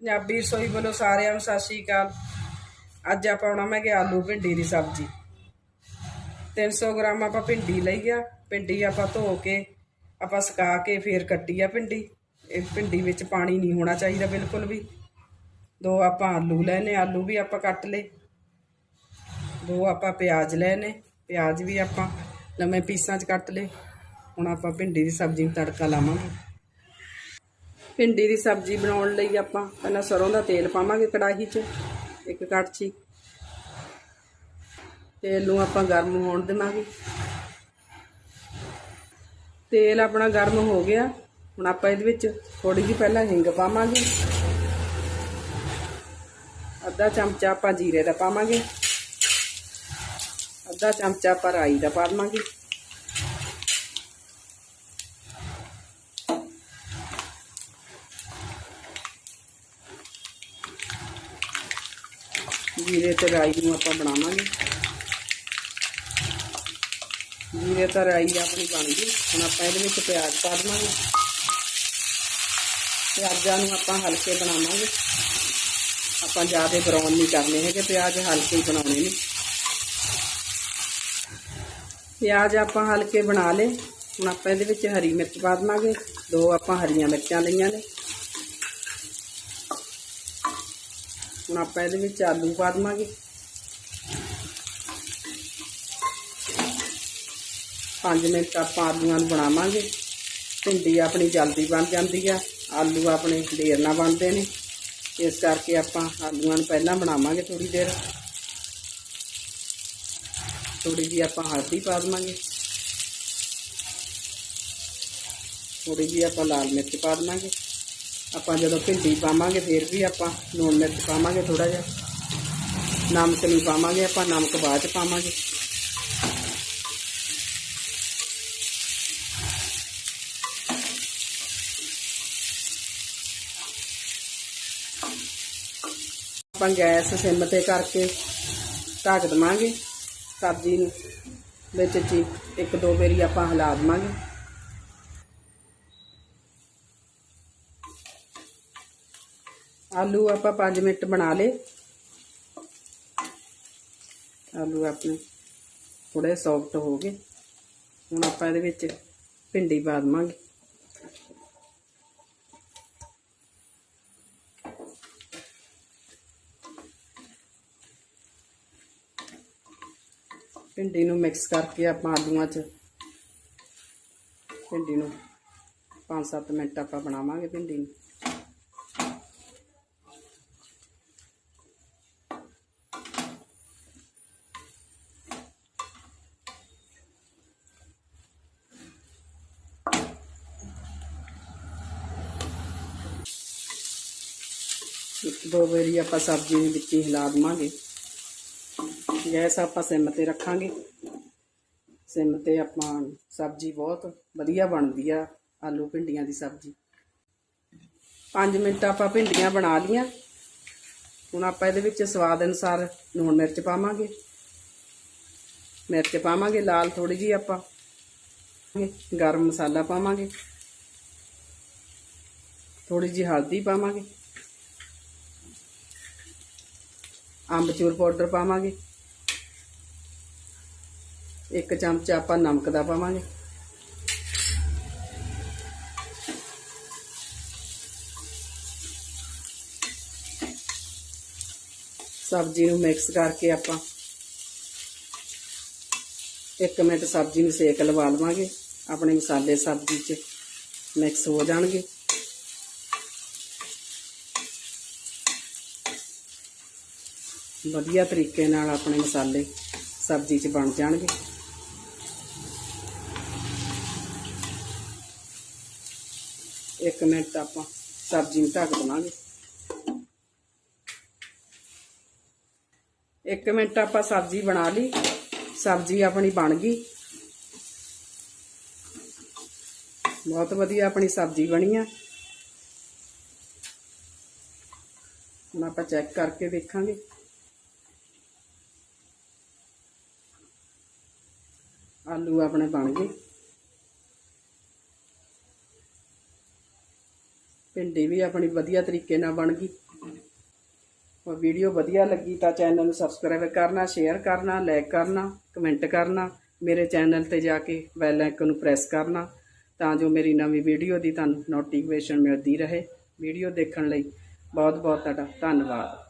ਪੰਜਾਬੀ ਰਸੋਈ ਵੱਲੋਂ ਸਾਰਿਆਂ ਨੂੰ ਸਤਿ ਸ਼੍ਰੀ ਅਕਾਲ। ਅੱਜ ਆਪਾਂ ਆਉਣਾ ਬਣਾਵਾਂਗੇ ਆਲੂ ਭਿੰਡੀ ਦੀ ਸਬਜ਼ੀ। 300 ਗ੍ਰਾਮ ਆਪਾਂ ਭਿੰਡੀ ਲਈ ਆ। ਭਿੰਡੀ ਆਪਾਂ ਧੋ ਕੇ, ਆਪਾਂ ਸੁਕਾ ਕੇ ਫੇਰ ਕੱਟੀ ਆ ਭਿੰਡੀ। ਇਹ ਭਿੰਡੀ ਵਿੱਚ ਪਾਣੀ ਨਹੀਂ ਹੋਣਾ ਚਾਹੀਦਾ ਬਿਲਕੁਲ ਵੀ। ਦੋ ਆਪਾਂ ਆਲੂ ਲੈਨੇ, ਆਲੂ ਵੀ ਆਪਾਂ ਕੱਟ ਲਏ। ਦੋ ਆਪਾਂ ਪਿਆਜ਼ ਲੈਨੇ, ਪਿਆਜ਼ ਵੀ ਆਪਾਂ ਲੰਮੇ ਪੀਸਾਂ 'ਚ ਕੱਟ ਲਏ। ਹੁਣ ਆਪਾਂ ਭਿੰਡੀ ਦੀ ਸਬਜ਼ੀ ਨੂੰ ਤੜਕਾ ਲਾਵਾਂਗੇ। ਭਿੰਡੀ ਦੀ ਸਬਜ਼ੀ ਬਣਾਉਣ ਲਈ ਆਪਾਂ ਪਹਿਲਾਂ ਸਰੋਂ ਦਾ ਤੇਲ ਪਾਵਾਂਗੇ ਕੜਾਹੀ 'ਚ, ਇੱਕ ਕੜਛੀ। ਤੇਲ ਨੂੰ ਆਪਾਂ ਗਰਮ ਹੋਣ ਦੇਵਾਂਗੇ। ਤੇਲ ਆਪਣਾ ਗਰਮ ਹੋ ਗਿਆ। ਹੁਣ ਆਪਾਂ ਇਹਦੇ ਵਿੱਚ ਥੋੜੀ ਜਿਹੀ ਪਹਿਲਾਂ ਹਿੰਗ ਪਾਵਾਂਗੇ। ਅੱਧਾ ਚਮਚਾ ਆਪਾਂ ਜੀਰੇ ਦਾ ਪਾਵਾਂਗੇ। ਅੱਧਾ ਚਮਚਾ ਆਪਾਂ ਰਾਈ ਦਾ ਪਾ ਜੀਰੇ ਤੇ ਰਾਈ ਨੂੰ ਆਪਾਂ ਬਣਾਵਾਂਗੇ। ਜੀਰੇ ਤੇ ਰਾਈ ਆਪਣੀ ਬਣ ਗਈ। ਹੁਣ ਆਪਾਂ ਇਹਦੇ ਵਿੱਚ ਪਿਆਜ਼ ਪਾ ਦੇਵਾਂਗੇ। ਪਿਆਜ਼ਾਂ ਨੂੰ ਆਪਾਂ ਹਲਕੇ ਬਣਾਵਾਂਗੇ। ਆਪਾਂ ਜ਼ਿਆਦਾ ਬਰਾਊਨ ਨਹੀਂ ਕਰਨੇ ਹੈਗੇ, ਪਿਆਜ਼ ਹਲਕੇ ਹੀ ਬਣਾਉਣੇ ਨੇ। ਪਿਆਜ਼ ਆਪਾਂ ਹਲਕੇ ਬਣਾ ਲਏ। ਹੁਣ ਆਪਾਂ ਇਹਦੇ ਵਿੱਚ ਹਰੀ ਮਿਰਚ ਪਾ ਦਵਾਂਗੇ। ਦੋ ਆਪਾਂ ਹਰੀਆਂ ਮਿਰਚਾਂ ਲਈਆਂ ਨੇ। ਹੁਣ ਆਪਾਂ ਇਹਦੇ ਵਿੱਚ ਆਲੂ ਪਾ ਦੇਵਾਂਗੇ। ਪੰਜ ਮਿੰਟ ਆਪਾਂ ਆਲੂਆਂ ਨੂੰ ਬਣਾਵਾਂਗੇ। ਭਿੰਡੀ ਆਪਣੀ ਜਲਦੀ ਬਣ ਜਾਂਦੀ ਆ। ਆਲੂ ਆਪਣੇ ਦੇਰ ਨਾਲ ਬਣਦੇ ਨੇ। ਇਸ ਕਰਕੇ ਆਪਾਂ ਆਲੂਆਂ ਨੂੰ ਪਹਿਲਾਂ ਬਣਾਵਾਂਗੇ ਥੋੜੀ ਦੇਰ। ਥੋੜੀ ਜਿਹੀ ਆਪਾਂ ਹਲਦੀ ਪਾ ਦੇਵਾਂਗੇ। ਥੋੜੀ ਜਿਹੀ ਆਪਾਂ ਲਾਲ ਮਿਰਚ ਪਾ ਦੇਵਾਂਗੇ। ਆਪਾਂ ਜਦੋਂ ਭਿੰਡੀ ਪਾਵਾਂਗੇ, ਫਿਰ ਵੀ ਆਪਾਂ ਲੂਣ ਮਿਰਚ ਪਾਵਾਂਗੇ ਥੋੜਾ ਜਿਹਾ। ਨਮਕ ਨਹੀਂ ਪਾਵਾਂਗੇ ਆਪਾਂ, ਨਮਕ ਬਾਅਦ ਚ ਪਾਵਾਂਗੇ। ਆਪਾਂ ਗੈਸ ਸਿਮ ਤੇ ਕਰਕੇ ਢੱਕ ਦਵਾਂਗੇ। ਸਬਜ਼ੀ ਨੂੰ ਵਿੱਚ ਜੀ ਇੱਕ ਦੋ ਵਾਰੀ ਆਪਾਂ ਹਿਲਾ ਦਵਾਂਗੇ। ਆਲੂ ਆਪਾਂ 5 ਮਿੰਟ ਬਣਾ ਲੇ ਆਲੂ ਆਪਣੇ ਥੋੜੇ ਸੌਫਟ ਹੋ ਗਏ। ਹੁਣ ਆਪਾਂ ਇਹਦੇ ਵਿੱਚ ਭਿੰਡੀ ਪਾ ਦਵਾਂਗੇ। ਭਿੰਡੀ ਨੂੰ ਮਿਕਸ ਕਰਕੇ ਆਪਾਂ ਆਲੂਆਂ 'ਚ ਭਿੰਡੀ ਨੂੰ 5-7 ਮਿੰਟ ਆਪਾਂ ਬਣਾਵਾਂਗੇ ਭਿੰਡੀ ਨੂੰ। ਇੱਕ ਦੋ ਵਾਰੀ ਆਪਾਂ ਸਬਜ਼ੀ ਦੇ ਵਿੱਚ ਹੀ ਹਿਲਾ ਦੇਵਾਂਗੇ। ਗੈਸ ਆਪਾਂ ਸਿਮ ਤੇ ਰੱਖਾਂਗੇ। ਸਿਮ ਤੇ ਆਪਾਂ ਸਬਜ਼ੀ ਬਹੁਤ ਵਧੀਆ ਬਣਦੀ ਆ, ਆਲੂ ਭਿੰਡੀਆਂ ਦੀ ਸਬਜ਼ੀ। 5 ਮਿੰਟ ਆਪਾਂ ਭਿੰਡੀਆਂ ਬਣਾ ਲੀਆਂ ਹੁਣ ਆਪਾਂ ਇਹਦੇ ਵਿੱਚ ਸਵਾਦ ਅਨੁਸਾਰ ਲੂਣ ਮਿਰਚ ਪਾਵਾਂਗੇ। ਮਿਰਚ ਪਾਵਾਂਗੇ, ਲਾਲ ਥੋੜੀ ਜੀ ਆਪਾਂ। ਗਰਮ ਮਸਾਲਾ ਪਾਵਾਂਗੇ। ਥੋੜੀ ਜੀ ਹਲਦੀ ਪਾਵਾਂਗੇ। ਅੰਬਚੂਰ ਪਾਊਡਰ ਪਾਵਾਂਗੇ। ਇੱਕ ਚਮਚ ਆਪਾਂ ਨਮਕ ਦਾ ਪਾਵਾਂਗੇ। ਸਬਜ਼ੀ ਨੂੰ ਮਿਕਸ ਕਰਕੇ ਆਪਾਂ 1 ਮਿੰਟ ਸਬਜ਼ੀ ਨੂੰ ਸੇਕ ਲਵਾ ਲਵਾਂਗੇ। ਆਪਣੇ ਮਸਾਲੇ ਸਬਜ਼ੀ 'ਚ ਮਿਕਸ ਹੋ ਜਾਣਗੇ। ਵਧੀਆ ਤਰੀਕੇ ਨਾਲ ਆਪਣੇ ਮਸਾਲੇ ਸਬਜ਼ੀ 'ਚ ਬਣ ਜਾਣਗੇ। ਇੱਕ ਮਿੰਟ ਆਪਾਂ ਸਬਜ਼ੀ ਨੂੰ ਢੱਕ ਦੇਵਾਂਗੇ। ਇੱਕ ਮਿੰਟ ਆਪਾਂ ਸਬਜ਼ੀ ਬਣਾ ਲਈ। ਸਬਜ਼ੀ ਆਪਣੀ ਬਣ ਗਈ। ਬਹੁਤ ਵਧੀਆ ਆਪਣੀ ਸਬਜ਼ੀ ਬਣੀ ਆ। ਹੁਣ ਆਪਾਂ ਚੈੱਕ ਕਰਕੇ ਦੇਖਾਂਗੇ ਆਲੂ ਆਪਣੇ ਬਣ ਗਏ। ਭਿੰਡੀ ਵੀ ਆਪਣੀ ਵਧੀਆ ਤਰੀਕੇ ਨਾਲ ਬਣ ਗਈ। ਉਹ ਵੀਡੀਓ ਵਧੀਆ ਲੱਗੀ ਤਾਂ ਚੈਨਲ ਨੂੰ ਸਬਸਕ੍ਰਾਈਬ ਕਰਨਾ ਸ਼ੇਅਰ ਕਰਨਾ ਲਾਈਕ ਕਰਨਾ ਕਮੈਂਟ ਕਰਨਾ, ਮੇਰੇ ਚੈਨਲ ਤੇ ਜਾ ਕੇ ਬੈਲ ਆਈਕਨ ਨੂੰ ਪ੍ਰੈਸ ਕਰਨਾ ਤਾਂ ਜੋ ਮੇਰੀ ਨਵੀਂ ਵੀਡੀਓ ਦੀ ਤੁਹਾਨੂੰ ਨੋਟੀਫਿਕੇਸ਼ਨ ਮਿਲਦੀ ਰਹੇ। ਵੀਡੀਓ ਦੇਖਣ ਲਈ ਬਹੁਤ ਬਹੁਤ ਤੁਹਾਡਾ ਧੰਨਵਾਦ।